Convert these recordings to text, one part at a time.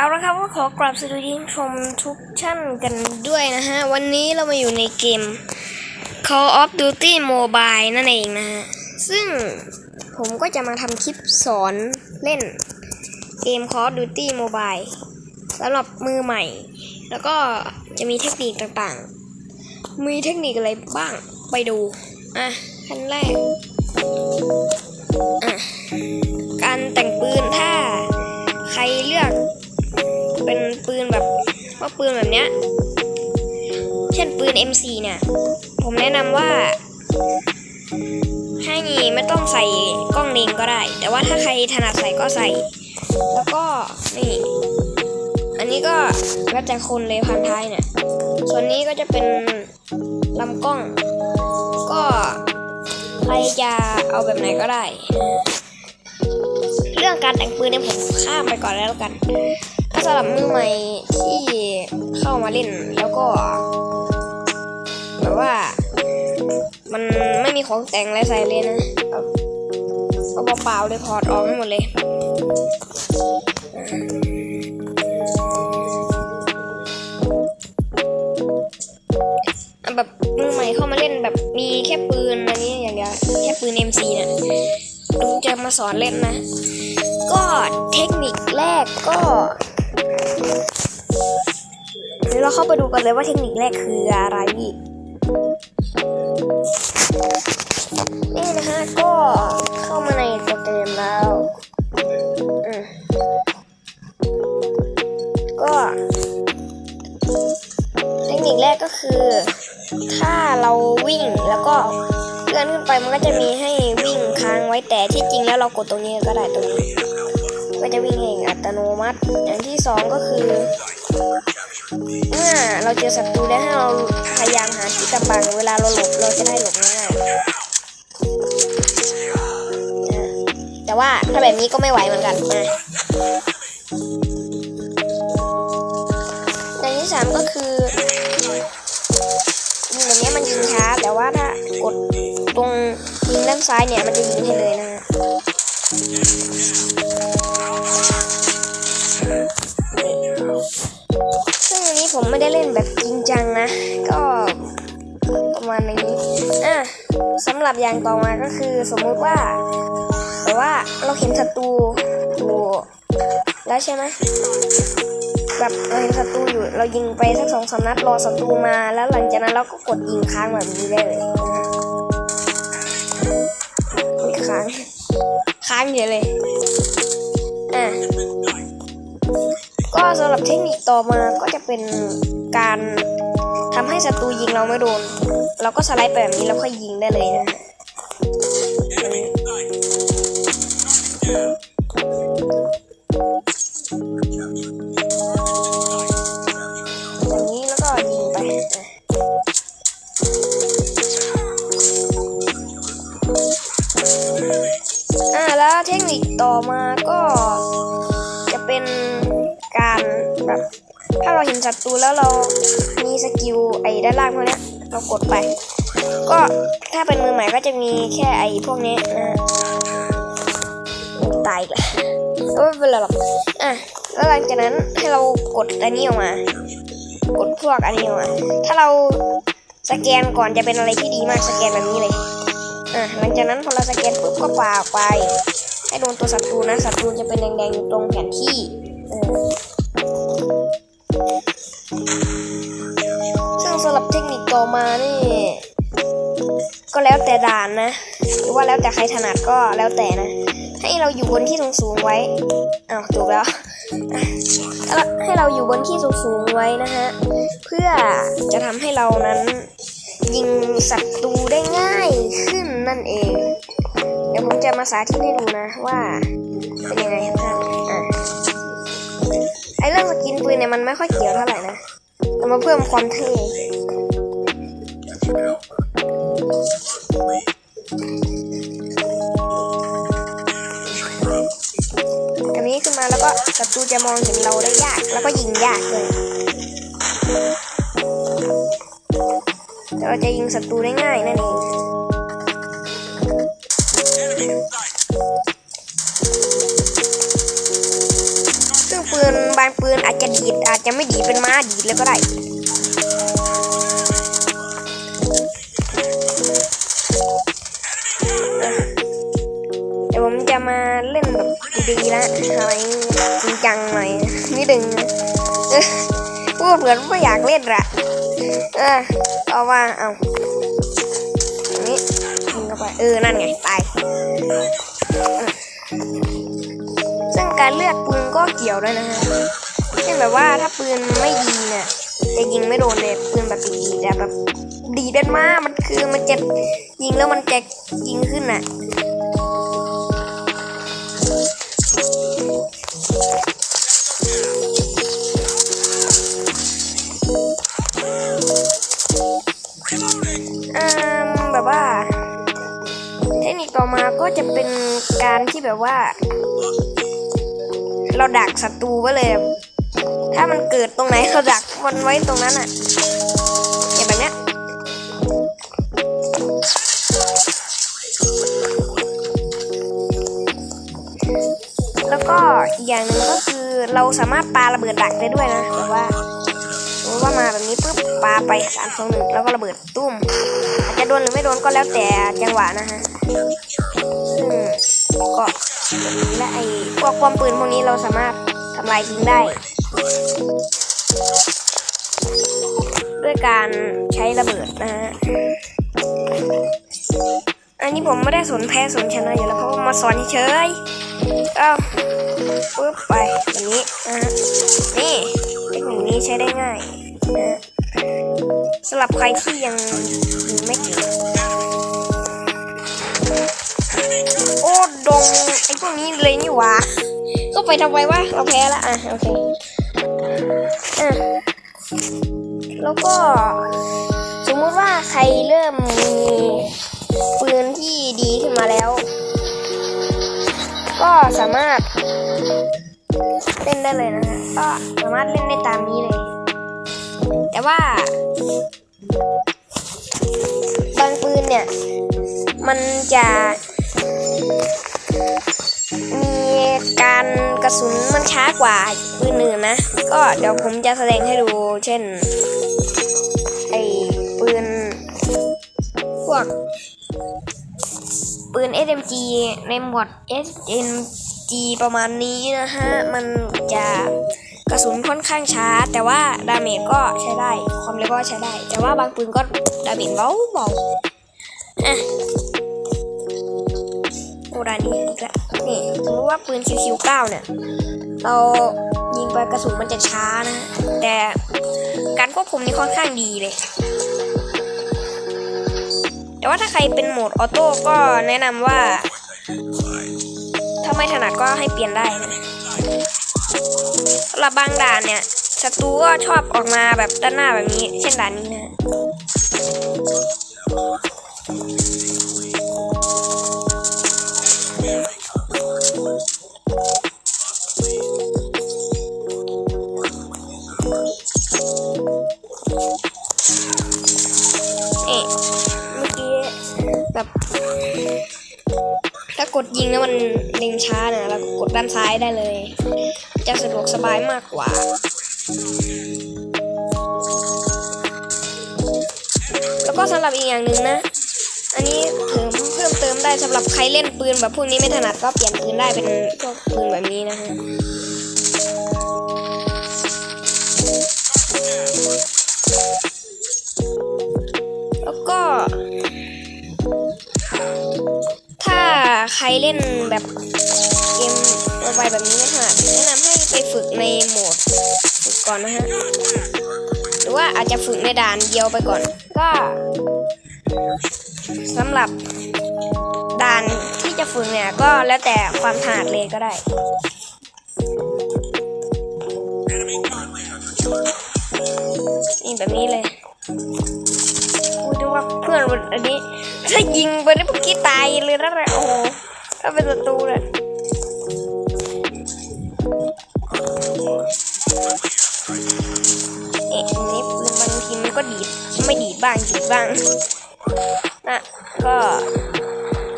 เอาละครับก็ขอกราบสวัสดีชมทุกท่านกันด้วยนะฮะ วันนี้เรามาอยู่ในเกม Call of Duty Mobile นั่นเองนะฮะ ซึ่งผมก็จะมาทำคลิปสอนเล่นเกม Call of Duty Mobile สำหรับมือใหม่ แล้วก็จะมีเทคนิคต่างๆ มีเทคนิคอะไรบ้างไปดู อะขั้นแรก อะ การแต่งปืนถ้าใครเลือก เป็นปืนแบบว่าปืนแบบเนี้ย เช่นปืน M4 เนี่ย ผมแนะนำว่า ให้ไม่ต้องใส่กล้องเลงก็ได้ แต่ว่าถ้าใครถนัดใส่ก็ใส่ แล้วก็นี่ อันนี้ก็แล้วแต่คนเลยพันท้ายเนี่ย ส่วนนี้ก็จะเป็นลำกล้อง ก็ใครจะเอาแบบไหนก็ได้ เรื่องการแต่งปืนเนี่ยผมข้ามไปก่อนแล้วกัน สำหรับมือใหม่ที่เข้ามาเล่นแล้วก็แบบว่า มันไม่มีของแต่งอะไรใส่เลยนะแบบเอาเปล่าๆเลยพอร์ตออกให้หมดเลยแบบมือใหม่เข้ามาเล่นแบบมีแค่ปืนอันนี้อย่างเดียวแค่ปืน MC เนี่ยลุงจะมาสอนเล่นนะ ก็เทคนิคแรกก็ ยวเราเข้าไปดูกันเลยว่าเทคนิคแรกคืออะไร นี่นะฮะก็เข้ามาในตัวเกมแล้วก็เทคนิคแรกก็คือ ถ้าเราวิ่งแล้วก็เลื่อนขึ้นไปมันก็จะมีให้วิ่งค้างไว้แต่ที่จริงแล้วเรากดตรงนี้ก็ได้ตรงนี้ก็จะวิ่งเองอัตโนมัติ อย่างที่สองก็คือ เมื่อเราเจอศัตรูแล้วให้เราพยายามหาที่กำบังเวลาเราหลบเราจะได้หลบง่ายๆแต่ว่าถ้าแบบนี้ก็ไม่ไหวเหมือนกันนะอย่างที่สามก็คือยิงแบบนี้มันยิงช้า แต่ว่าถ้ากดตรงยิงด้านซ้ายเนี่ยมันจะยิงให้เลยนะ ไม่ได้เล่นแบบจริงจังนะ ก็ประมาณนี้อะสำหรับอย่างต่อมาก็คือสมมุติว่าแต่ว่าเราเห็นศัตรูอยู่แล้วใช่ไหมแบบเราเห็นศัตรูอยู่ เรายิงไปสักสองสามนัดรอศัตรูมาแล้วหลังจากนั้นเราก็กดยิงค้างแบบนี้ได้เลยอุ๊ยค้างค้างเยอะเลย หรับเทคนิคต่อมาก็จะเป็นการทำให้ศัตรูยิงเราไม่โดน เราก็สไลด์ไปแบบนี้แล้วค่อยยิงได้เลยนะฮะอย่างนี้แล้วก็ยิงไปอ่าแล้วเทคนิคต่อมา แบบ ถ้าเราเห็นศัตรูแล้วเรามีสกิลไอ้ด้านล่างพวกนี้เรากดไป ก็ถ้าเป็นมือใหม่ก็จะมีแค่ไอ้พวกนี้นะตายอีกแล้วไม่เป็นไรหรอกอะแล้วหลังจากนั้นให้เรากดอันนี้ออกมา กดพวกอันนี้ออกมา ถ้าเราสแกนก่อนจะเป็นอะไรที่ดีมากสแกนแบบนี้เลยอะหลังจากนั้นพอเราสแกนปุ๊บก็ปาออกไป ให้โดนตัวศัตรูนะศัตรูจะเป็นแดงๆอยู่ตรงแผนที่เออ แต่ด่านนะ หรือว่าแล้วแต่ใครถนัดก็แล้วแต่นะ ให้เราอยู่บนที่สูงๆไว้อ้าวถูกแล้ว ให้เราอยู่บนที่สูงๆไว้นะฮะ เพื่อจะทำให้เรานั้นยิงศัตรูได้ง่ายขึ้นนั่นเอง เดี๋ยวผมจะมาสาธิตให้ดูนะว่าเป็นยังไงครับอะไอเรื่องสกินปืนเนี่ยมันไม่ค่อยเกี่ยวเท่าไหร่นะ แต่มาเพิ่มความเท่ ศัตรูจะมองเห็นเราได้ยาก แล้วก็ยิงยากเลยเราจะยิงศัตรูได้ง่ายนั่นเองซึ่งปืนบางปืนอาจจะดีดอาจจะไม่ดีเป็นม้าดีดเลยก็ได้เดี๋ยวผมจะมาเล่นแบบดีๆล้วอะไรจริง จังหน่อยนิดนึงพูดเหมือนไม่อยากเล่นละเออเอาว่าเอานนี้ยิงเข้าไปเออนั่นไงตายซึ่งการเลือกปืนก็เกี่ยวด้วยนะฮะเช่นแบบว่าถ้าปืนไม่ดีเนี่ยจะยิงไม่โดนเลยปืนแบบดีแต่แบบดีเป็นมากมันคือมันจะยิงแล้วมันจะยิงขึ้นน่ะ การที่แบบว่า เราดักศัตรูไว้เลย ถ้ามันเกิดตรงไหนเราดักมันไว้ตรงนั้นอะอย่างแบบเนี้ยแล้วก็อีกอย่างหนึ่งก็คือเราสามารถปาระเบิดดักได้ด้วยนะแบบว่าสมมติว่ามาแบบนี้ปุ๊บปาไปสามสองหนึ่งแล้วก็ระเบิดตุ้ม อาจจะโดนหรือไม่โดนก็แล้วแต่จังหวะนะฮะซึ่ง ก็และไอ้พวกความปืนพวกนี้เราสามารถทำลายทิ้งได้ ด้วยการใช้ระเบิดนะฮะอันนี้ผมไม่ได้สนแพ้สนชนะอยู่แล้วเพราะว่ามาสอนเฉยเอ้าปุ๊บไปแบบนี้นะฮะนี่เทคนิคนี้ใช้ได้ง่ายนะสำหรับใครที่ยังยิงไม่เก่ง ดงไอ้พวกนี้เลยนี่หว่าก็ไปทำไมวะเราแพ้ละอะโอเคอะแล้วก็สมมติว่าใครเริ่มมีปืนที่ดีขึ้นมาแล้ว ก็สามารถเล่นได้เลยนะฮะก็สามารถเล่นได้ ก็เดี๋ยวผมจะแสดงให้ดูเช่น ไอ้ปืน พวก ปืน SMG ในหมวด SMG ประมาณนี้นะฮะ มันจะกระสุนค่อนข้างช้า แต่ว่าดาเมจก็ใช้ได้ ความเร็วก็ใช้ได้ แต่ว่าบางปืนก็ดาเมจเบาเบาๆอะ โอ้ดานนี้อีกแล้วนี่สมมติว่าปืน QQ9 เนี่ย เรายิงไปกระสุนมันจะช้านะ แต่การควบคุมนี่ค่อนข้างดีเลย แต่ว่าถ้าใครเป็นโหมดออโต้ก็แนะนำว่า ถ้าไม่ถนัดก็ให้เปลี่ยนได้นะสำหรับบางด่านเนี่ยศัตรูก็ชอบออกมาแบบด้านหน้าแบบนี้ เช่นด่านนี้นะ นี่เมื่อกี้แบบถ้ากดยิงแล้วมันเล็งช้านี่ยเรากดด้านซ้ายได้เลย จะสะดวกสบายมากกว่าแล้วก็สำหรับอีกอย่างหนึ่งนะ อันนี้เพิ่มเพิ่มเติมได้สำหรับใครเล่นปืนแบบพวกนี้ไม่ถนัดก็เปลี่ยนปืนได้เป็นพวกปืนแบบนี้นะฮะ ใครเล่นแบบเกมไวๆแบบนี้ไม่ถนัดแนะนำให้ไปฝึกในโหมดฝึกก่อนนะฮะ หรือว่าอาจจะฝึกในด่านเดียวไปก่อน ก็สำหรับด่านที่จะฝึกเนี่ยก็แล้วแต่ความถนัดเลยก็ได้นี่แบบนี้เลย พูดถึงว่าเพื่อนวันอันนี้ ถ้ายิงไปได้เมื่อกี้ตายเลยนะโอ้โหถ้าเป็นศัตรูเลยเอ๊ะนนี้ปืนบางทีมันก็ดีดไม่ดีดบ้างดีดบ้างนะก็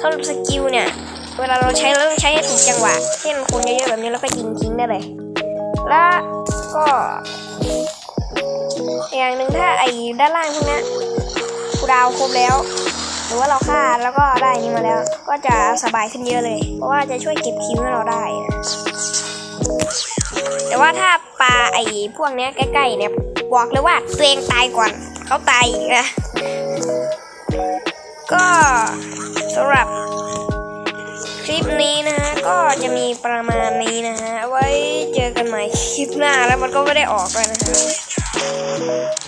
สำหรับสกิลเนี่ย เวลาเราใช้เราต้องใช้ให้ถูกจังหวะเช่นคนเยอะๆแบบนี้แล้วก็ยิงทิ้งได้เลย แล้วก็ อย่างหนึ่งถ้าไอ้ด้านล่างพวกนี้ ยกูดาวครบแล้ว หรือว่าเราฆ่าแล้วก็ได้นี่มาแล้ว ก็จะสบายขึ้นเยอะเลย เพราะว่าจะช่วยเก็บคิวให้เราได้นะแต่ว่าถ้าปลาไอ้พวกเนี้ยใกล้ๆเนี่ยบอกเลยว่าตัวเองตายก่อนเขาตายอีกนะก็สำหรับคลิปนี้นะฮะก็จะมีประมาณนี้นะฮะไว้เจอกันใหม่คลิปหน้าแล้วมันก็ไม่ได้ออกเลยนะฮะ